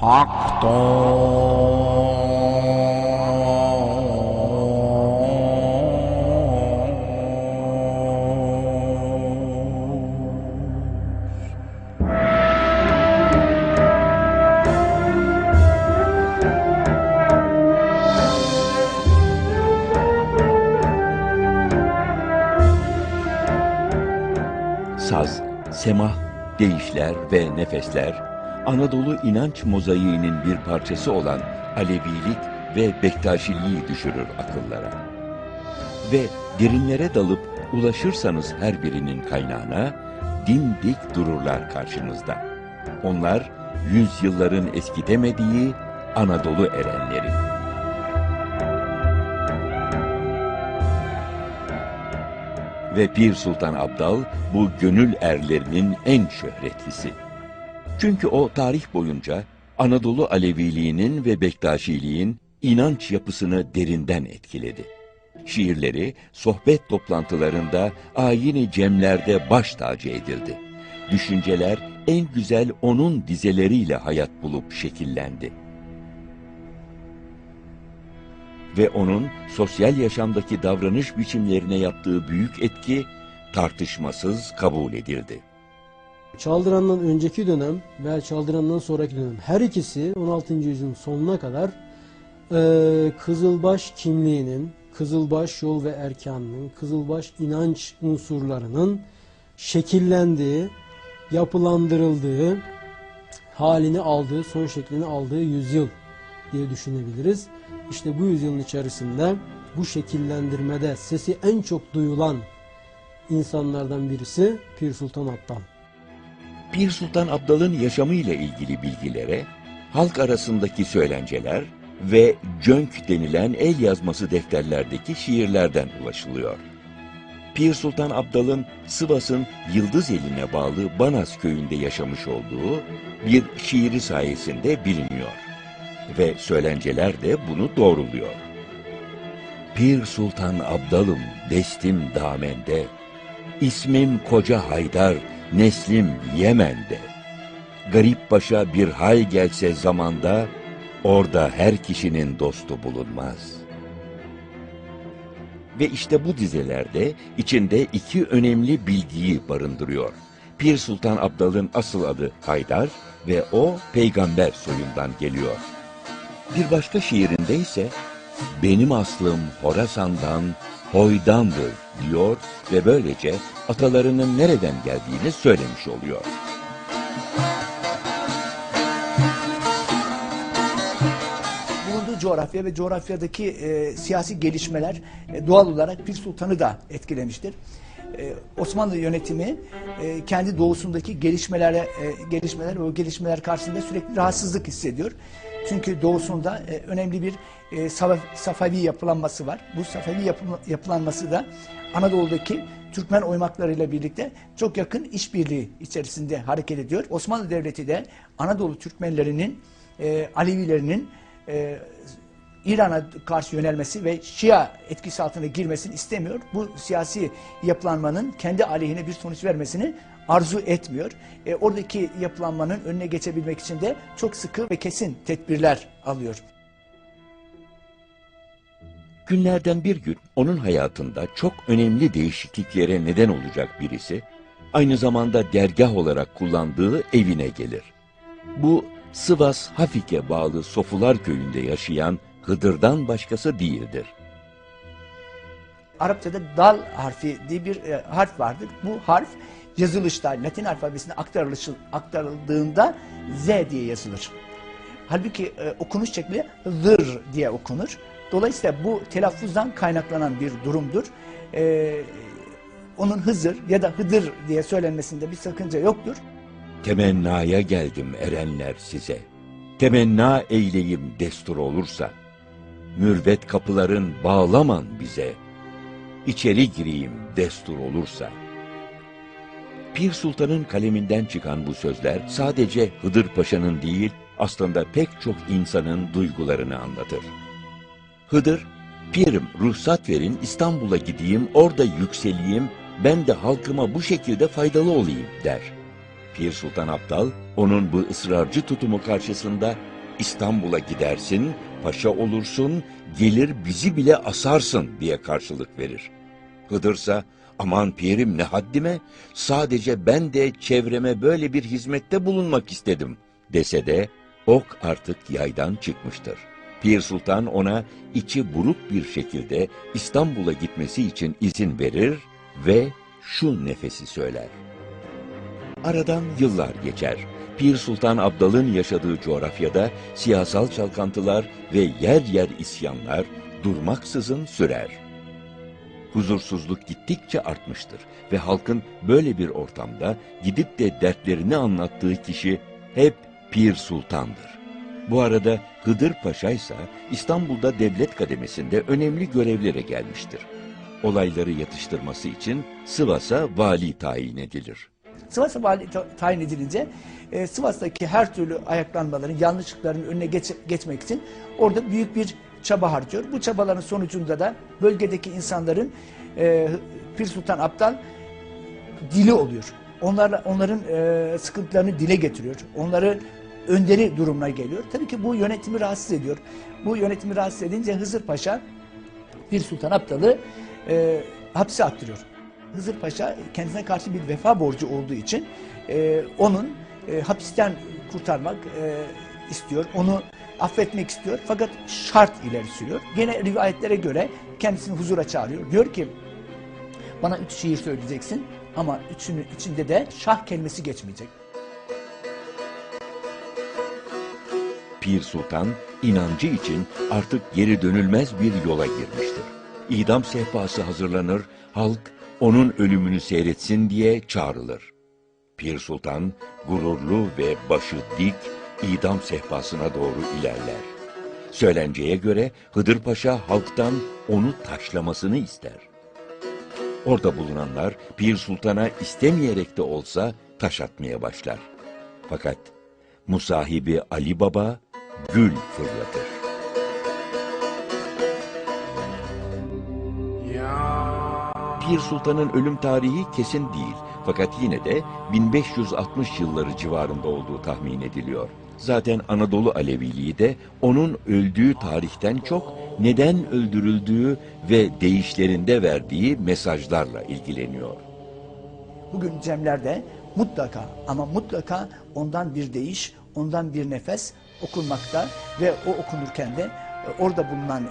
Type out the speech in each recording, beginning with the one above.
Haktor Saz, semah, deyişler ve nefesler, Anadolu inanç mozaiğinin bir parçası olan Alevilik ve Bektaşiliği düşürür akıllara. Ve derinlere dalıp ulaşırsanız her birinin kaynağına, dimdik dururlar karşınızda. Onlar, yüzyılların eskitemediği Anadolu erenleri. Ve Pir Sultan Abdal bu gönül erlerinin en şöhretlisi. Çünkü o tarih boyunca Anadolu Aleviliğinin ve Bektaşiliğin inanç yapısını derinden etkiledi. Şiirleri sohbet toplantılarında, ayini cemlerde baş tacı edildi. Düşünceler en güzel onun dizeleriyle hayat bulup şekillendi. Ve onun sosyal yaşamdaki davranış biçimlerine yaptığı büyük etki tartışmasız kabul edildi. Çaldıran'dan önceki dönem ve Çaldıran'dan sonraki dönem her ikisi 16. yüzyılın sonuna kadar e, Kızılbaş kimliğinin, Kızılbaş yol ve erkanının, Kızılbaş inanç unsurlarının şekillendiği, yapılandırıldığı, halini aldığı, son şeklini aldığı yüzyıl diye düşünebiliriz. İşte bu yüzyılın içerisinde bu şekillendirmede sesi en çok duyulan insanlardan birisi Pir Sultan Abdal. Pir Sultan Abdal'ın yaşamı ile ilgili bilgilere, halk arasındaki söylenceler ve cönk denilen el yazması defterlerdeki şiirlerden ulaşılıyor. Pir Sultan Abdal'ın Sivas'ın Yıldız eline bağlı Banaz köyünde yaşamış olduğu bir şiiri sayesinde biliniyor. Ve söylenceler de bunu doğruluyor. Pir Sultan Abdalım destim damende, İsmim Koca Haydar, neslim Yemen'de. Garip başa bir hal gelse zamanda, orada her kişinin dostu bulunmaz. Ve işte bu dizelerde içinde iki önemli bilgiyi barındırıyor. Pir Sultan Abdal'ın asıl adı Haydar ve o peygamber soyundan geliyor. Bir başka şiirinde ise benim aslım Horasan'dan, Hoydandır diyor ve böylece atalarının nereden geldiğini söylemiş oluyor. bulunduğu coğrafya ve coğrafyadaki e, siyasi gelişmeler e, doğal olarak Pir Sultan'ı da etkilemiştir. E, Osmanlı yönetimi e, kendi doğusundaki gelişmelere e, gelişmeler ve o gelişmeler karşısında sürekli rahatsızlık hissediyor. Çünkü doğusunda e, önemli bir e, Saf- Safavi yapılanması var. Bu Safavi yapı- yapılanması da Anadolu'daki Türkmen oymaklarıyla birlikte çok yakın işbirliği içerisinde hareket ediyor. Osmanlı Devleti de Anadolu Türkmenlerinin, e, Alevilerinin e, İran'a karşı yönelmesi ve Şia etkisi altına girmesini istemiyor. Bu siyasi yapılanmanın kendi aleyhine bir sonuç vermesini arzu etmiyor. E, oradaki yapılanmanın önüne geçebilmek için de çok sıkı ve kesin tedbirler alıyor. Günlerden bir gün onun hayatında çok önemli değişikliklere neden olacak birisi, aynı zamanda dergah olarak kullandığı evine gelir. Bu Sivas Hafik'e bağlı Sofular köyünde yaşayan Hıdır'dan başkası değildir. Arapçada dal harfi diye bir e, harf vardır. Bu harf yazılışta Latin alfabesine aktarıldığında Z diye yazılır. Halbuki e, okunuş şekli zır diye okunur. Dolayısıyla bu telaffuzdan kaynaklanan bir durumdur. E, onun Hızır ya da Hıdır diye söylenmesinde bir sakınca yoktur. Temennaya geldim erenler size. Temenna eyleyim destur olursa. Mürvet kapıların bağlaman bize. İçeri gireyim destur olursa. Pir Sultan'ın kaleminden çıkan bu sözler sadece Hıdır Paşa'nın değil, aslında pek çok insanın duygularını anlatır. Hıdır, Pirim ruhsat verin İstanbul'a gideyim, orada yükseleyim, ben de halkıma bu şekilde faydalı olayım der. Pir Sultan Abdal onun bu ısrarcı tutumu karşısında İstanbul'a gidersin, paşa olursun, gelir bizi bile asarsın diye karşılık verir. Hıdırsa aman pirim ne haddime sadece ben de çevreme böyle bir hizmette bulunmak istedim dese de ok artık yaydan çıkmıştır. Pir Sultan ona içi buruk bir şekilde İstanbul'a gitmesi için izin verir ve şu nefesi söyler. Aradan yıllar geçer. Pir Sultan Abdal'ın yaşadığı coğrafyada siyasal çalkantılar ve yer yer isyanlar durmaksızın sürer. Huzursuzluk gittikçe artmıştır ve halkın böyle bir ortamda gidip de dertlerini anlattığı kişi hep Pir Sultan'dır. Bu arada Hıdır Paşa ise İstanbul'da devlet kademesinde önemli görevlere gelmiştir. Olayları yatıştırması için Sivas'a vali tayin edilir. Sivas'a vali ta- tayin edilince e, Sivas'taki her türlü ayaklanmaların, yanlışlıkların önüne geç- geçmek için orada büyük bir çaba harcıyor. Bu çabaların sonucunda da bölgedeki insanların e, Pir Sultan Abdal dili oluyor. Onlarla onların e, sıkıntılarını dile getiriyor. Onları önderi durumuna geliyor. Tabii ki bu yönetimi rahatsız ediyor. Bu yönetimi rahatsız edince Hızır Paşa Pir Sultan Abdal'ı e, hapse attırıyor. Hızır Paşa kendisine karşı bir vefa borcu olduğu için e, onun e, hapisten kurtarmak e, istiyor. Onu affetmek istiyor. Fakat şart ileri sürüyor. Gene rivayetlere göre kendisini huzura çağırıyor. Diyor ki bana üç şiir söyleyeceksin ama üçünün içinde de şah kelimesi geçmeyecek. Pir Sultan inancı için artık geri dönülmez bir yola girmiştir. İdam sehpası hazırlanır, halk onun ölümünü seyretsin diye çağrılır. Pir Sultan gururlu ve başı dik idam sehpasına doğru ilerler. Söylenceye göre Hıdır Paşa halktan onu taşlamasını ister. Orada bulunanlar Pir Sultan'a istemeyerek de olsa taş atmaya başlar. Fakat musahibi Ali Baba gül fırlatır. Pir Sultan'ın ölüm tarihi kesin değil. Fakat yine de 1560 yılları civarında olduğu tahmin ediliyor. Zaten Anadolu Aleviliği de onun öldüğü tarihten çok neden öldürüldüğü ve değişlerinde verdiği mesajlarla ilgileniyor. Bugün cemlerde mutlaka ama mutlaka ondan bir değiş, ondan bir nefes okunmakta ve o okunurken de e, orada bulunan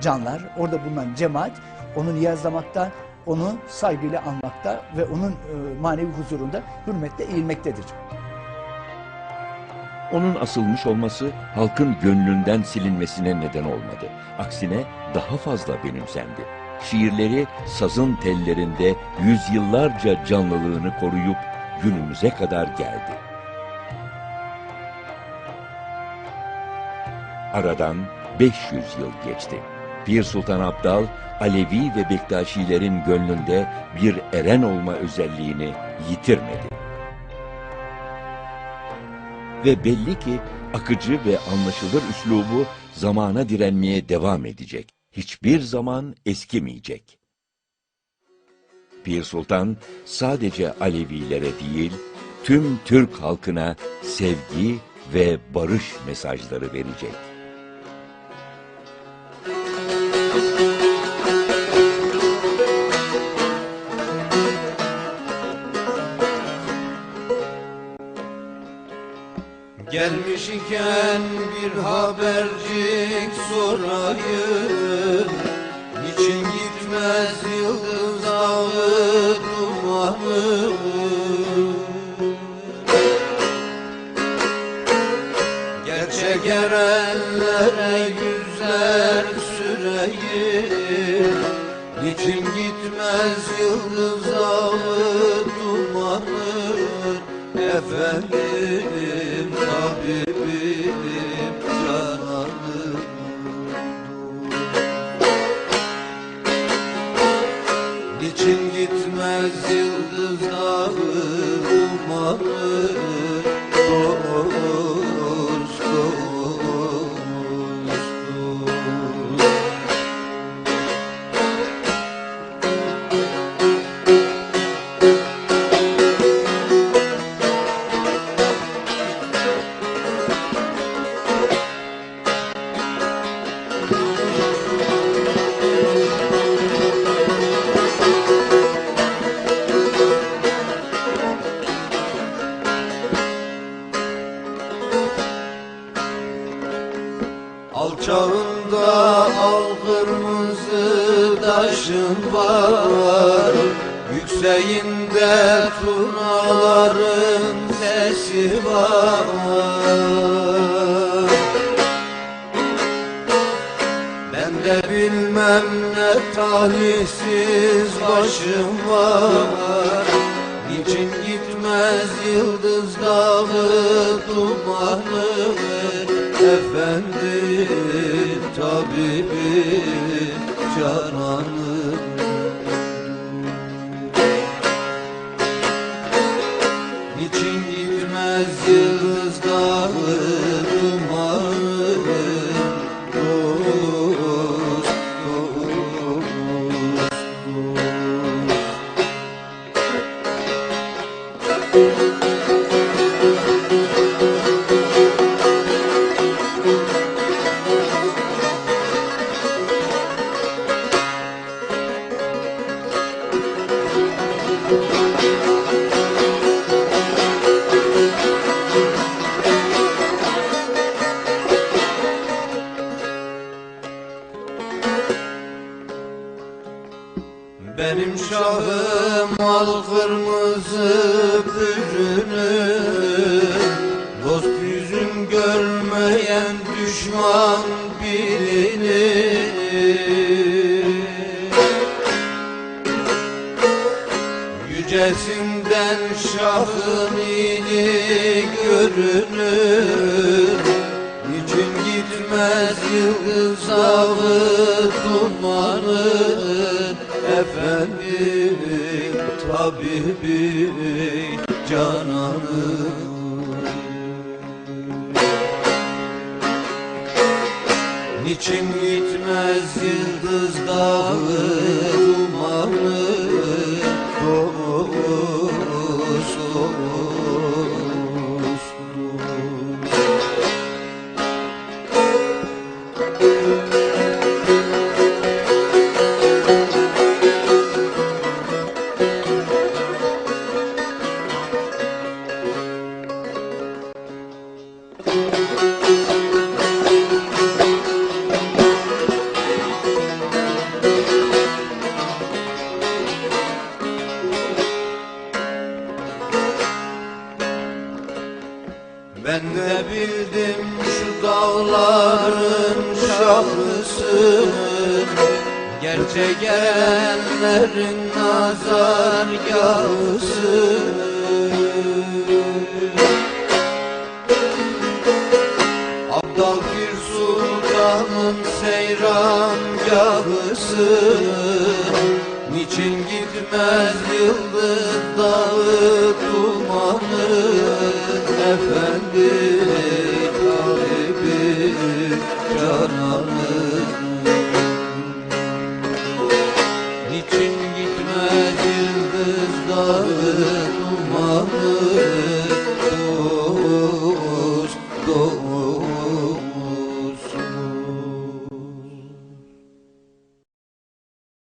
canlar, orada bulunan cemaat onu niyazlamakta, onu saygıyla anmakta ve onun e, manevi huzurunda hürmetle eğilmektedir. Onun asılmış olması halkın gönlünden silinmesine neden olmadı. Aksine daha fazla benimsendi. Şiirleri sazın tellerinde yüzyıllarca canlılığını koruyup günümüze kadar geldi. Aradan 500 yıl geçti. Pir Sultan Abdal, Alevi ve Bektaşilerin gönlünde bir eren olma özelliğini yitirmedi. Ve belli ki akıcı ve anlaşılır üslubu zamana direnmeye devam edecek. Hiçbir zaman eskimeyecek. Pir Sultan sadece Alevilere değil, tüm Türk halkına sevgi ve barış mesajları verecek. Gelmiş bir habercik sorayım. Niçin gitmez yıldız dağı dumanı? Gerçek erenlere yüzler süreyim. Niçin gitmez yıldız dağı dumanı? Efendim var Yükseğinde turnaların sesi var. Ben de bilmem ne talihsiz başım var. Niçin gitmez yıldız dağı dumanı? Efendim tabibim cananım kırmızı bürünü Dost yüzün görmeyen düşman bilini Yücesinden şahın ili görünür. Niçin gitmez yıldız ağı dumanın tabibi cananım Niçin gitmez yıldız dağı dumanı? Dost, dost de bildim şu dağların şahısın Gerçe gelenlerin nazar Abdal Pir Sultan'ın seyran Niçin gitmez yıldız dağı dumanı Efendi talibi cananı